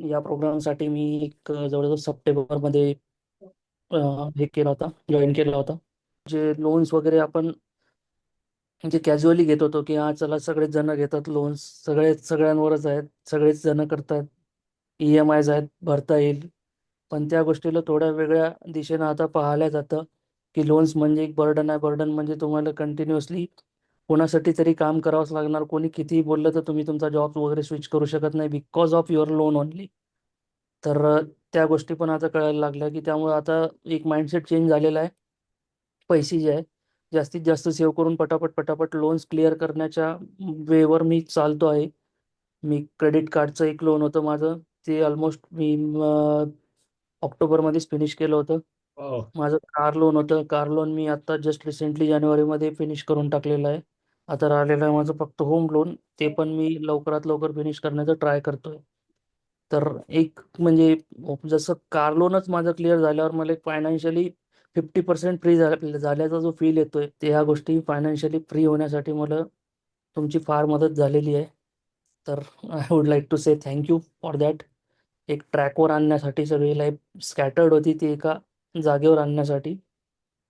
या प्रोग्रामसाठी मी एक जवळजवळ सप्टेंबरमध्ये हे केला होता जॉईन केला होता. जे लोन्स वगैरे आपण म्हणजे कॅज्युअली घेत होतो की हा चला सगळेच जण घेतात लोन्स सगळे सगळ्यांवरच आहेत सगळेच जण करतात ई एम आयज आहेत भरता येईल. पण त्या गोष्टीला थोड्या वेगळ्या दिशेनं आता पाहिल्या जातं की लोन्स म्हणजे एक बर्डन आहे बर्डन म्हणजे तुम्हाला कंटिन्युअसली कोणासाठी तरी काम करावंच लागणार. कोणी कितीही बोललं तर तुम्ही तुमचा जॉब वगैरे स्विच करू शकत नाही because of your loan only तर त्या गोष्टी पण आता कळायला लागल्या की त्यामुळे आता एक माइंडसेट चेंज झालेला आहे. पैसे जे आहे जास्तीत जास्त सेव्ह करून पटापट पटापट लोन्स क्लिअर करण्याच्या वेवर मी चालतो आहे. मी क्रेडिट कार्डचं एक लोन होतं माझं. ते ऑलमोस्ट मी ऑक्टोबरमध्येच फिनिश केलं होतं. हो. माझं कार लोन होतं. कार लोन मी आता जस्ट रिसेंटली जानेवारीमध्ये फिनिश करून टाकलेलं आहे. आता राहिलेलं आहे माझं फक्त होम लोन ते पण मी लवकरात लवकर फिनिश करण्याचा ट्राय करतोय. तर एक म्हणजे जसं कार लोनच माझं क्लिअर झाल्यावर मला एक फायनान्शियली फिफ्टी पर्सेंट फ्री झाल्याचा जो फील येतोय ते ह्या गोष्टी फायनान्शियली फ्री होण्यासाठी मला तुमची फार मदत झालेली आहे. तर I would like to say thank you for that एक ट्रॅकवर आणण्यासाठी सगळी लाईफ स्कॅटर्ड होती ती एका जागेवर आणण्यासाठी.